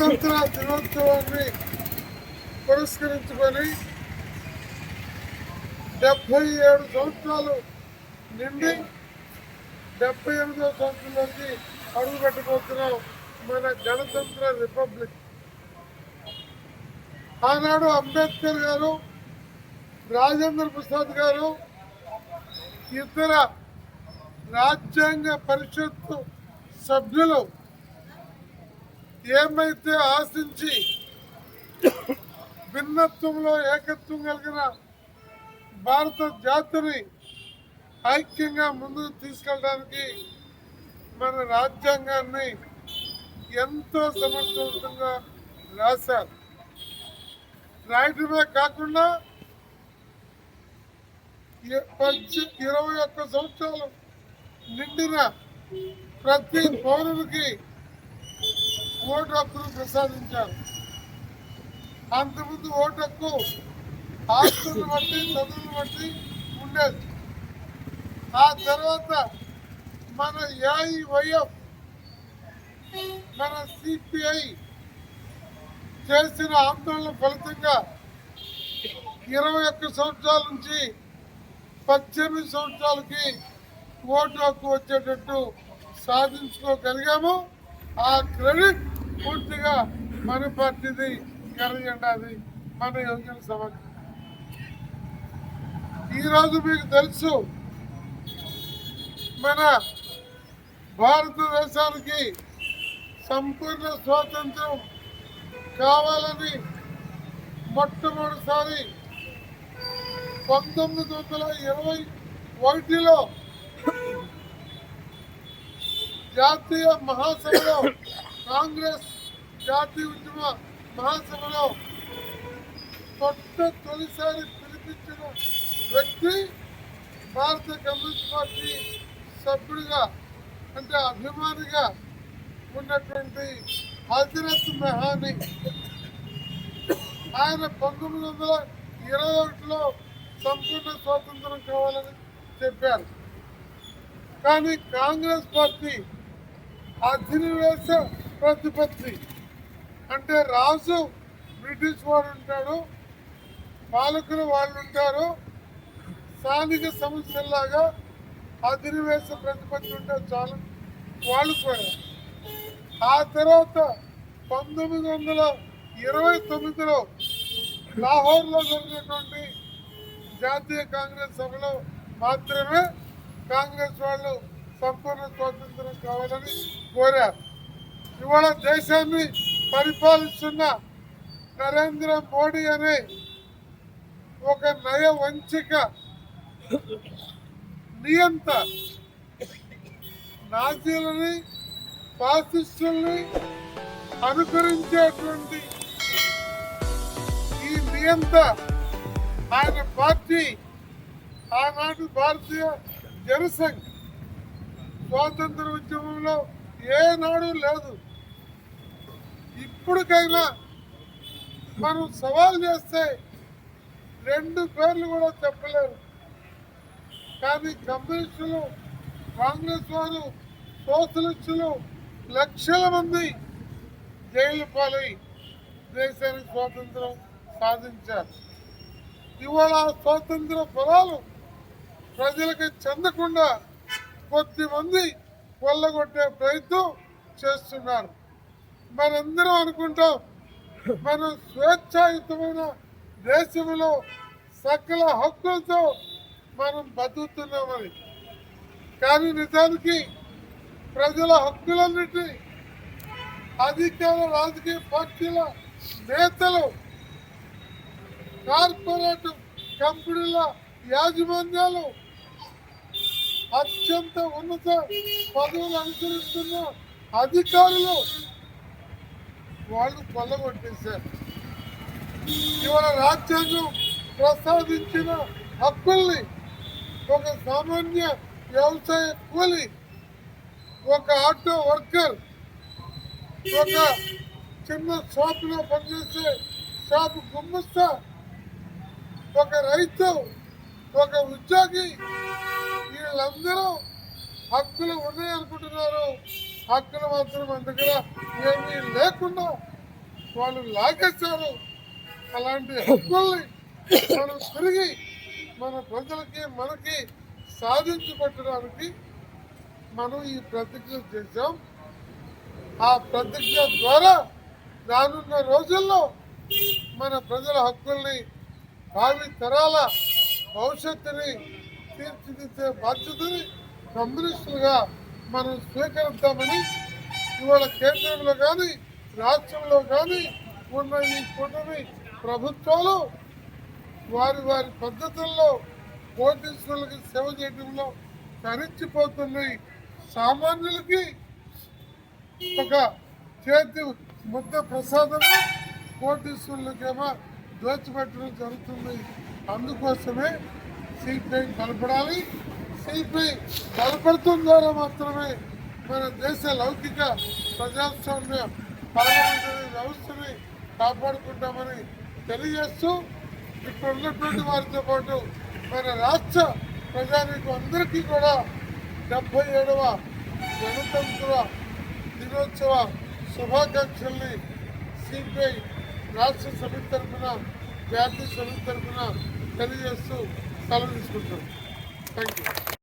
స్వతంత్ర దినోత్సవాన్ని పురస్కరించుకొని డెబ్బై ఏడు సంవత్సరాలు నిండి డెబ్బై ఎనిమిదో సంవత్సరంలోకి అడుగు పెట్టబోతున్నాం మన గణతంత్ర రిపబ్లిక్ ఆనాడు అంబేద్కర్ గారు రాజేంద్ర ప్రసాద్ గారు ఇతర రాజ్యాంగ పరిషత్తు సభ్యులు ఏమైతే ఆశించి భిన్నత్వంలో ఏకత్వం కలిగిన భారత జాతిని ఐక్యంగా ముందుకు తీసుకెళ్ళడానికి మన రాజ్యాంగాన్ని ఎంతో సమర్థవంతంగా రాశారు. రాయటమే కాకుండా పద్దె- ఇరవై ఒక్క సంవత్సరాలు నిండిన ప్రతి పౌరునికి ఓటు హక్కును ప్రసాదించారు. అంతకుముందు ఓటు హక్కు ఆస్తులను బట్టి చదువులను బట్టి ఉండేది. ఆ తర్వాత మన ఏఐవైఎఫ్ మన సిపిఐ చేసిన ఆందోళన ఫలితంగా ఇరవై ఒక్క సంవత్సరాల నుంచి పద్దెనిమిది సంవత్సరాలకి ఓటు హక్కు వచ్చేటట్టు సాధించుకోగలిగాము. ఆ క్రెడిట్ పూర్తిగా మన పార్టీది ఎర్రజెండాది మన యువజన సమాజం ఈరోజు మీకు తెలుసు మన భారతదేశానికి సంపూర్ణ స్వాతంత్రం కావాలని మొట్టమొదటిసారి పంతొమ్మిది వందల ఇరవై ఒకటిలో జాతీయ మహాసభలో కాంగ్రెస్ జాతీయ ఉద్యమ మహాసభలో కొత్త తొలిసారి పిలిపించిన వ్యక్తి భారత కమ్యూనిస్ట్ పార్టీ సభ్యుడిగా అంటే అభిమానిగా ఉన్నటువంటి హజరత్ మెహానీ ఆయన పంతొమ్మిది వందల ఇరవై ఒకటిలో సంపూర్ణ స్వాతంత్రం కావాలని చెప్పారు. కానీ కాంగ్రెస్ పార్టీ అధినివేశ ప్రతిపత్తి అంటే రాజు బ్రిటిష్ వాడు ఉంటాడు పాలకులు వాళ్ళు ఉంటారు. స్థానిక సమస్యల్లాగా అధినివేశ ప్రతిపత్తి ఉంటే చాలు వాళ్ళు కూడా ఆ తర్వాత పంతొమ్మిది వందల ఇరవై తొమ్మిదిలో లాహోర్లో జరిగినటువంటి జాతీయ కాంగ్రెస్ సభలో మాత్రమే కాంగ్రెస్ వాళ్ళు సంపూర్ణ స్వాతంత్రం కావాలని కోరారు. ఇవాళ దేశాన్ని పరిపాలిస్తున్న నరేంద్ర మోడీ అనే ఒక నయ వంచిక నియంత నాజీలని ఫాసిస్టుల్ని అనుకరించేటువంటి ఈ నియంత ఆయన పార్టీ ఆనాడు భారతీయ జనసంఘ్ స్వాతంత్ర ఉద్యమంలో ఏనాడు లేదు. ఇప్పటికైనా మనం సవాల్ చేస్తే రెండు పేర్లు కూడా చెప్పలేరు. కానీ కమ్యూనిస్టులు కాంగ్రెస్ వారు సోషలిస్టులు లక్షల మంది జైలు పాలై దేశానికి స్వాతంత్రం సాధించారు. ఇవాళ స్వాతంత్ర ఫలాలు ప్రజలకు చెందకుండా కొద్ది మంది కొల్లగొట్టే ప్రయత్నం చేస్తున్నారు. మనందరం అనుకుంటాం మనం స్వేచ్ఛాయుతమైన దేశంలో సకల హక్కులతో మనం బతుకుతున్నామని. కానీ నిజానికి ప్రజల హక్కులన్నిటి అధికార రాజకీయ పార్టీల నేతలు కార్పొరేట్ కంపెనీల యాజమాన్యాలు అత్యంత ఉన్నత పదవులు అనుసరిస్తున్న అధికారులు వాళ్ళు కొల్లగొట్టేశారు. ఇవాళ రాజ్యాంగం ప్రసాదించిన హక్కుల్ని ఒక సామాన్య వ్యవసాయ కూలి ఒక ఆటో వర్కర్ ఒక చిన్న షాపులో పనిచేసే షాపు గుమ్మస్తా ఒక రైతు ఒక ఉద్యోగి వీళ్ళందరూ హక్కులు ఉన్నాయనుకుంటున్నారు. హక్కులు మాత్రం మన దగ్గర ఏమీ లేకుండా వాళ్ళు లాగేశారు. అలాంటి హక్కుల్ని మనం తిరిగి మన ప్రజలకి మనకి సాధించి పెట్టడానికి మనం ఈ ప్రతిజ్ఞ చేశాం. ఆ ప్రతిజ్ఞ ద్వారా రానున్న రోజుల్లో మన ప్రజల హక్కుల్ని భావి తరాల భవిష్యత్తుని తీర్చిదిద్దే బాధ్యతని కమ్యూనిస్టులుగా మనం స్వీకరిద్దామని ఇవాళ కేంద్రంలో కానీ రాష్ట్రంలో కానీ ఉన్న ఈ కూటమి ప్రభుత్వాలు వారి వారి పద్ధతుల్లో కోటీశ్వరులకి సేవ చేయడంలో తరించిపోతున్నాయి. సామాన్యులకి ఒక చేతి ముద్ద ప్రసాదము కోటీశ్వరులకేమో దోచిపెట్టడం జరుగుతుంది. అందుకోసమే సిపిఐ బలపడాలి సిపిఐ బలపడటం ద్వారా మాత్రమే మన దేశ లౌకిక ప్రజాస్వామ్య పార్లమెంటరీ వ్యవస్థని కాపాడుకుంటామని తెలియజేస్తూ ఇప్పుడు ఉన్నటువంటి వారితో పాటు మన రాష్ట్ర ప్రజానికి అందరికీ కూడా డెబ్బై ఏడవ గణతంత్ర దినోత్సవ శుభాకాంక్షల్ని సిపిఐ రాష్ట్ర సమితి తరఫున జాతీయ సమితి తరఫున తెలియజేస్తూ సెలవు తీసుకుంటాం Thank you.